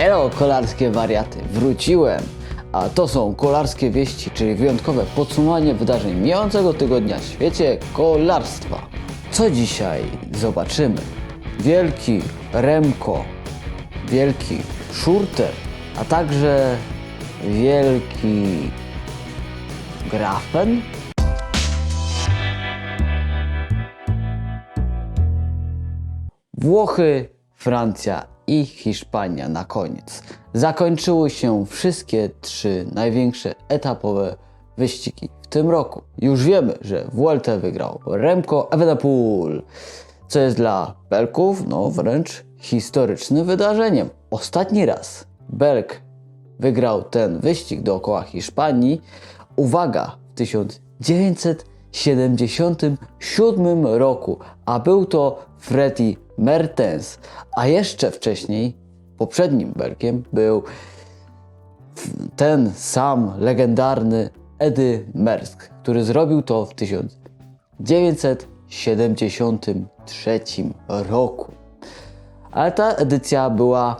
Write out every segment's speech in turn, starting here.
Elo, kolarskie wariaty, wróciłem! A to są kolarskie wieści, czyli wyjątkowe podsumowanie wydarzeń mijającego tygodnia w świecie kolarstwa. Co dzisiaj zobaczymy? Wielki Remko, wielki Szurter, a także wielki Grafen? Włochy, Francja i Hiszpania na koniec. Zakończyły się wszystkie trzy największe etapowe wyścigi w tym roku. Już wiemy, że Vuelta wygrał Remco Evenepoel, co jest dla Belków no wręcz historycznym wydarzeniem. Ostatni raz Belk wygrał ten wyścig dookoła Hiszpanii, uwaga, w 1977 roku, a był to Freddy Mertens, a jeszcze wcześniej, poprzednim Belkiem, był ten sam legendarny Edy Merckx, który zrobił to w 1973 roku. Ale ta edycja była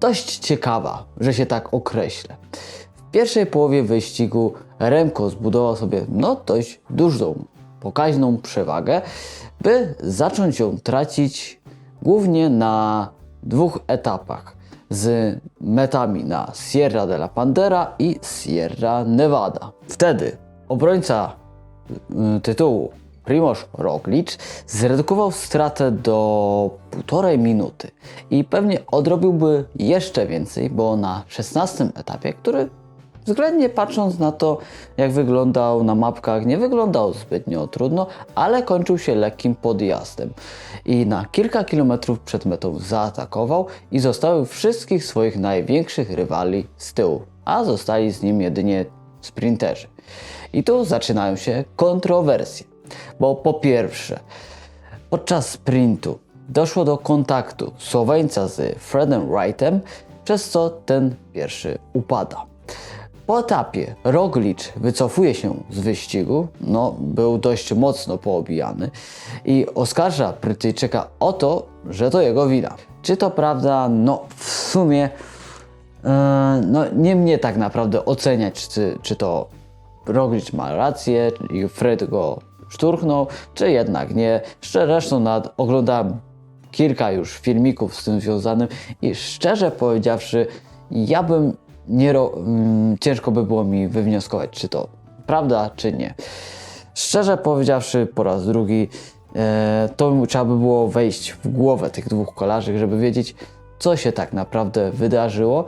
dość ciekawa, że się tak określę. W pierwszej połowie wyścigu Remco zbudował sobie no dość dużą, pokaźną przewagę, by zacząć ją tracić głównie na dwóch etapach z metami na Sierra de la Pandera i Sierra Nevada. Wtedy obrońca y, tytułu Primoz Roglic zredukował stratę do półtorej minuty i pewnie odrobiłby jeszcze więcej, bo na 16 etapie, który względnie patrząc na to, jak wyglądał na mapkach, nie wyglądał zbytnio trudno, ale kończył się lekkim podjazdem. I na kilka kilometrów przed metą zaatakował i zostawił wszystkich swoich największych rywali z tyłu, a zostali z nim jedynie sprinterzy. I tu zaczynają się kontrowersje, bo po pierwsze, podczas sprintu doszło do kontaktu Słoweńca z Fredem Wrightem, przez co ten pierwszy upada. Po etapie Roglic wycofuje się z wyścigu, no był dość mocno poobijany i oskarża Brytyjczyka o to, że to jego wina. Czy to prawda? No w sumie e, no, nie mnie tak naprawdę oceniać, czy, czy to Roglic ma rację i Fred go szturchnął, czy jednak nie. Zresztą nad, oglądałem kilka już filmików z tym związanym i szczerze powiedziawszy, ja bym nie mm, ciężko by było mi wywnioskować, czy to prawda, czy nie. Szczerze powiedziawszy, po raz drugi, e, to trzeba by było wejść w głowę tych dwóch kolarzy, żeby wiedzieć, co się tak naprawdę wydarzyło.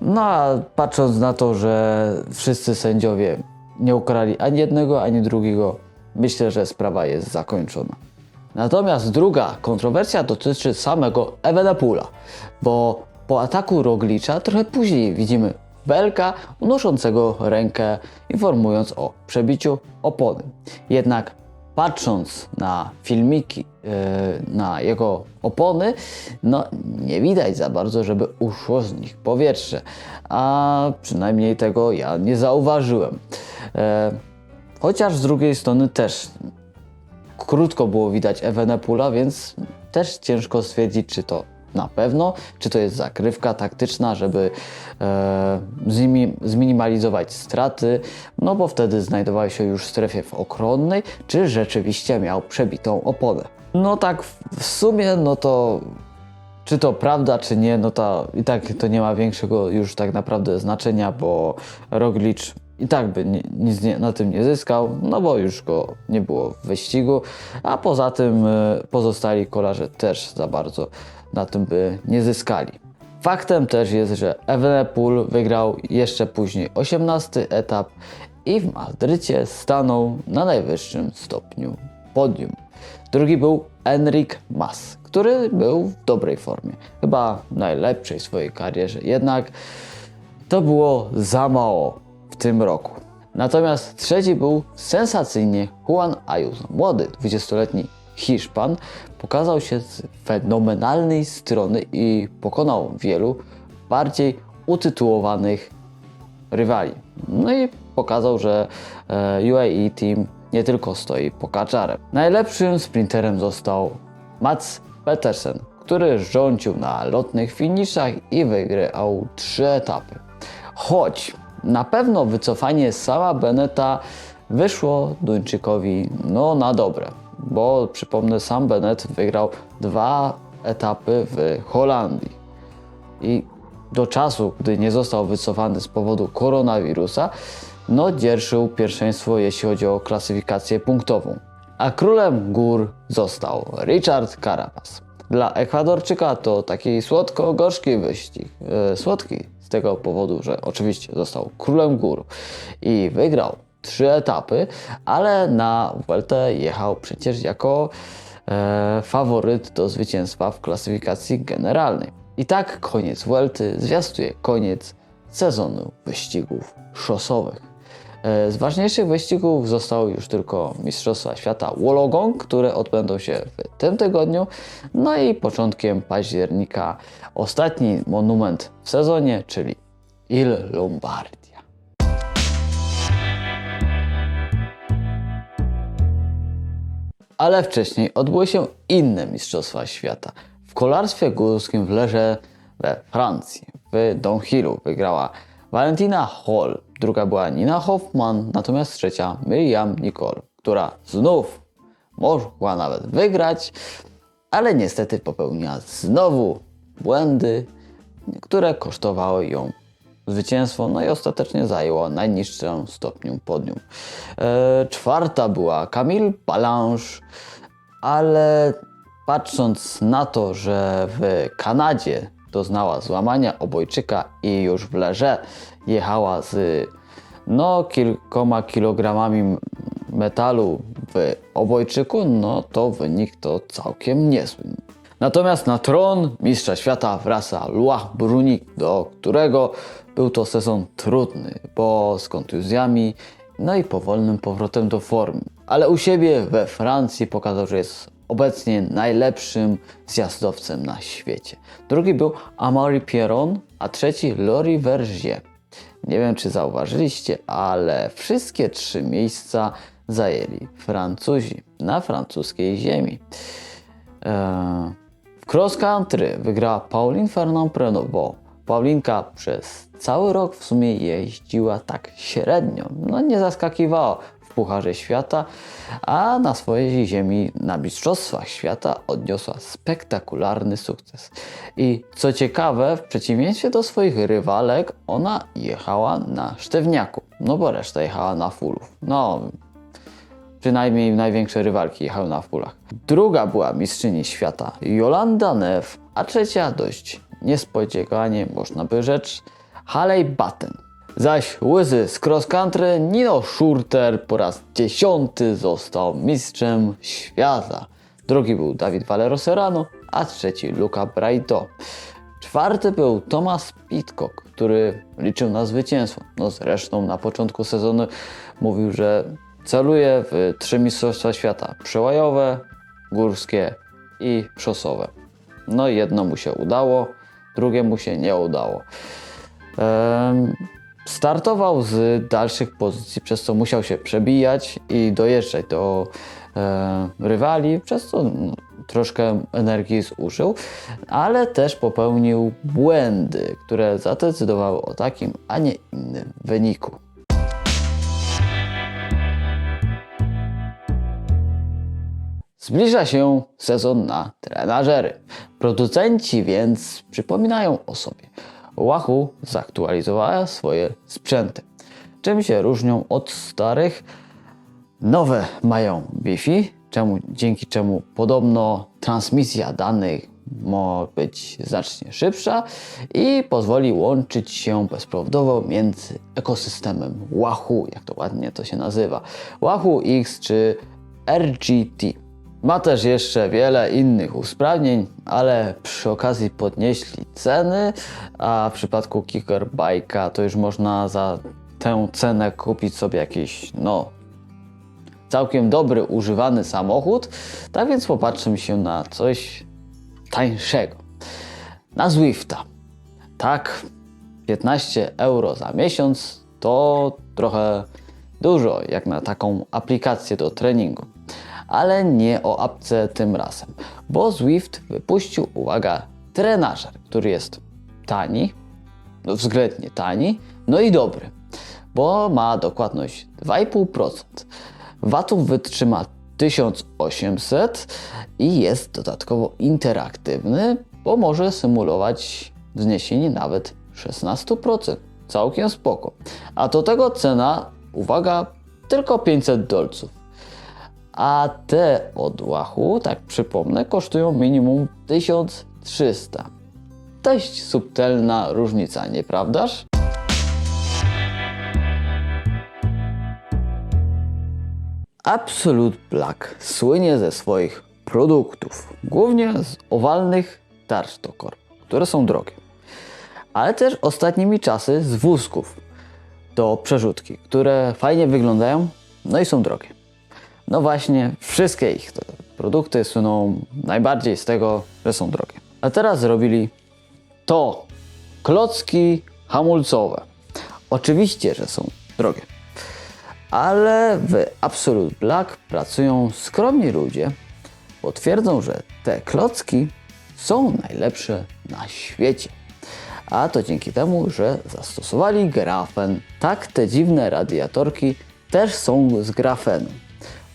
No a patrząc na to, że wszyscy sędziowie nie ukarali ani jednego, ani drugiego, myślę, że sprawa jest zakończona. Natomiast druga kontrowersja dotyczy samego Evenepoela, bo po ataku Roglicza trochę później widzimy Belka unoszącego rękę, informując o przebiciu opony. Jednak patrząc na filmiki yy, na jego opony, no nie widać za bardzo, żeby uszło z nich powietrze, a przynajmniej tego ja nie zauważyłem. E, chociaż z drugiej strony też krótko było widać Evenepoela, więc też ciężko stwierdzić, czy to na pewno, czy to jest zakrywka taktyczna, żeby e, zminimalizować straty, no bo wtedy znajdował się już w strefie ochronnej, czy rzeczywiście miał przebitą oponę. No tak w- w sumie, no to czy to prawda, czy nie, no to i tak to nie ma większego już tak naprawdę znaczenia, bo Roglic i tak by ni- nic nie, na tym nie zyskał, no bo już go nie było w wyścigu, a poza tym e, pozostali kolarze też za bardzo na tym by nie zyskali. Faktem też jest, że Evenepoel wygrał jeszcze później 18 etap i w Madrycie stanął na najwyższym stopniu podium. Drugi był Enric Mas, który był w dobrej formie, chyba najlepszej w swojej karierze, jednak to było za mało tym roku. Natomiast trzeci był sensacyjnie Juan Ayuso, młody 20-letni Hiszpan, pokazał się z fenomenalnej strony i pokonał wielu bardziej utytułowanych rywali. No i pokazał, że e, UAE Team nie tylko stoi pokaczarem. Najlepszym sprinterem został Mats Petersen, który rządził na lotnych finiszach i wygrał trzy etapy. Choć na pewno wycofanie Sama Beneta wyszło Duńczykowi no na dobre, bo przypomnę, sam Bennett wygrał dwa etapy w Holandii. I do czasu, gdy nie został wycofany z powodu koronawirusa, no dzierżył pierwszeństwo, jeśli chodzi o klasyfikację punktową. A królem gór został Richard Carapaz. Dla Ekwadorczyka to taki słodko-gorzki wyścig. E, słodki tego powodu, że oczywiście został królem gór i wygrał trzy etapy, ale na Vueltę jechał przecież jako e, faworyt do zwycięstwa w klasyfikacji generalnej. I tak koniec Vuelty zwiastuje koniec sezonu wyścigów szosowych. E, Z ważniejszych wyścigów zostały już tylko Mistrzostwa Świata Wollongong, które odbędą się w tym tygodniu. No i początkiem października ostatni monument w sezonie, czyli Il Lombardia. Ale wcześniej odbyły się inne Mistrzostwa Świata. W kolarstwie górskim w Lerze we Francji, w Downhillu wygrała Valentina Hall, druga była Nina Hoffman, natomiast trzecia Miriam Nicole, która znów mogła nawet wygrać, ale niestety popełniła znowu błędy, które kosztowały ją zwycięstwo, no i ostatecznie zajęła najniższą stopniu podium. E, czwarta była Camille Balange, ale patrząc na to, że w Kanadzie doznała złamania obojczyka i już w Lerze jechała z no, kilkoma kilogramami metalu w obojczyku, no to wynik to całkiem niezły. Natomiast na tron mistrza świata wraca Loire Bruni, do którego był to sezon trudny, bo z kontuzjami, no i powolnym powrotem do formy. Ale u siebie we Francji pokazał, że jest obecnie najlepszym zjazdowcem na świecie. Drugi był Amaury Pierron, a trzeci Lori Vergier. Nie wiem, czy zauważyliście, ale wszystkie trzy miejsca zajęli Francuzi na francuskiej ziemi. Eee, w cross country wygrała Pauline Fernand Preno, bo Paulinka przez cały rok w sumie jeździła tak średnio. No nie zaskakiwała w Pucharze Świata, a na swojej ziemi na Mistrzostwach Świata odniosła spektakularny sukces. I co ciekawe, w przeciwieństwie do swoich rywalek, ona jechała na sztywniaku, no bo reszta jechała na fullów. No, Przynajmniej największe rywalki jechały na fulach. Druga była mistrzyni świata Jolanda Neff, a trzecia dość niespodziewanie, można by rzec, Haley Batten. Zaś łyzy z cross country Nino Schurter po raz dziesiąty został mistrzem świata. Drugi był Dawid Valero Serrano, a trzeci Luca Braido. Czwarty był Thomas Pitcock, który liczył na zwycięstwo. No zresztą na początku sezonu mówił, że celuje w trzy mistrzostwa świata. Przełajowe, górskie i szosowe. No jedno mu się udało, drugie mu się nie udało. Em, startował z dalszych pozycji, przez co musiał się przebijać i dojeżdżać do e, rywali, przez co no, troszkę energii zużył, ale też popełnił błędy, które zadecydowały o takim, a nie innym wyniku. Zbliża się sezon na trenażery. Producenci więc przypominają o sobie. Wahoo zaktualizowała swoje sprzęty. Czym się różnią od starych? Nowe mają Wi-Fi, czemu, dzięki czemu podobno transmisja danych może być znacznie szybsza i pozwoli łączyć się bezprzewodowo między ekosystemem Wahoo, jak to ładnie to się nazywa, Wahoo X czy RGT. Ma też jeszcze wiele innych usprawnień, ale przy okazji podnieśli ceny, a w przypadku Kicker Bike'a to już można za tę cenę kupić sobie jakiś, no, całkiem dobry, używany samochód. Tak więc popatrzmy się na coś tańszego. Na Zwifta. Tak, 15 euro za miesiąc to trochę dużo, jak na taką aplikację do treningu. Ale nie o apce tym razem, bo Zwift wypuścił, uwaga, trenażer, który jest tani, no względnie tani, no i dobry, bo ma dokładność 2,5%. Watów wytrzyma 1800 i jest dodatkowo interaktywny, bo może symulować wzniesienie nawet 16%. Całkiem spoko. A do tego cena, uwaga, tylko 500 dolców. A te od łachu, tak przypomnę, kosztują minimum 1300. Dość subtelna różnica, nieprawdaż? Absolute Black słynie ze swoich produktów, głównie z owalnych tarcz do korb, które są drogie, ale też ostatnimi czasy z wózków do przerzutki, które fajnie wyglądają, no i są drogie. No właśnie, wszystkie ich produkty słyną najbardziej z tego, że są drogie. A teraz zrobili to klocki hamulcowe. Oczywiście, że są drogie ale w Absolute Black pracują skromni ludzie, bo twierdzą, że te klocki są najlepsze na świecie. A to dzięki temu, że zastosowali grafen. Tak, te dziwne radiatorki też są z grafenu.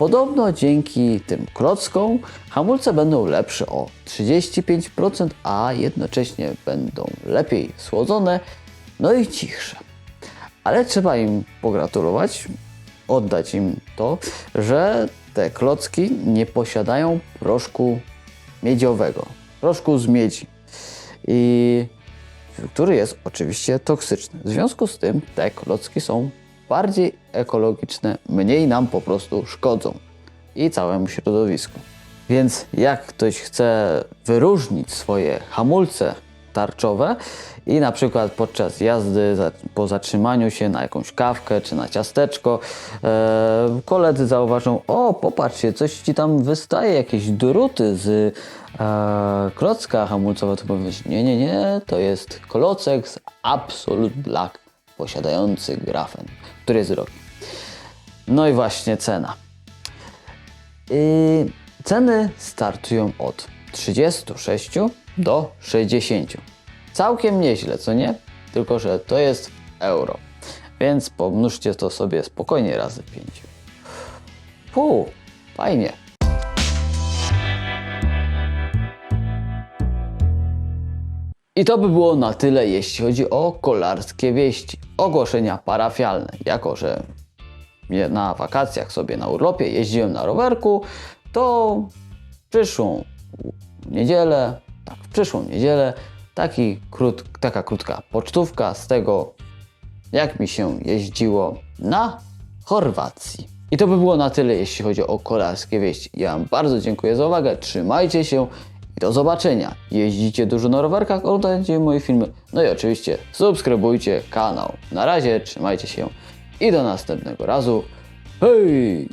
Podobno dzięki tym klockom hamulce będą lepsze o 35%, a jednocześnie będą lepiej słodzone, no i cichsze. Ale trzeba im pogratulować, oddać im to, że te klocki nie posiadają proszku miedziowego, proszku z miedzi, i który jest oczywiście toksyczny. W związku z tym te klocki są bardziej ekologiczne, mniej nam po prostu szkodzą i całemu środowisku. Więc jak ktoś chce wyróżnić swoje hamulce tarczowe i na przykład podczas jazdy po zatrzymaniu się na jakąś kawkę czy na ciasteczko e, koledzy zauważą, o popatrzcie, coś ci tam wystaje, jakieś druty z e, klocka hamulcowego, to powiesz, nie, nie, nie, to jest klocek z Absolute Black posiadający grafen, który jest drogi. No i właśnie cena. I ceny startują od 36 do 60. Całkiem nieźle, co nie? Tylko, że to jest euro. Więc pomnóżcie to sobie spokojnie razy 5. Pół, fajnie. I to by było na tyle, jeśli chodzi o kolarskie wieści, ogłoszenia parafialne. Jako, że na wakacjach sobie na urlopie jeździłem na rowerku, to w przyszłą niedzielę, tak, w przyszłą niedzielę taki krót, taka krótka pocztówka z tego, jak mi się jeździło na Chorwacji. I to by było na tyle, jeśli chodzi o kolarskie wieści. Ja Wam bardzo dziękuję za uwagę, trzymajcie się do zobaczenia. Jeździcie dużo na rowerkach, oglądajcie moje filmy, no i oczywiście subskrybujcie kanał. Na razie, trzymajcie się i do następnego razu. Hej!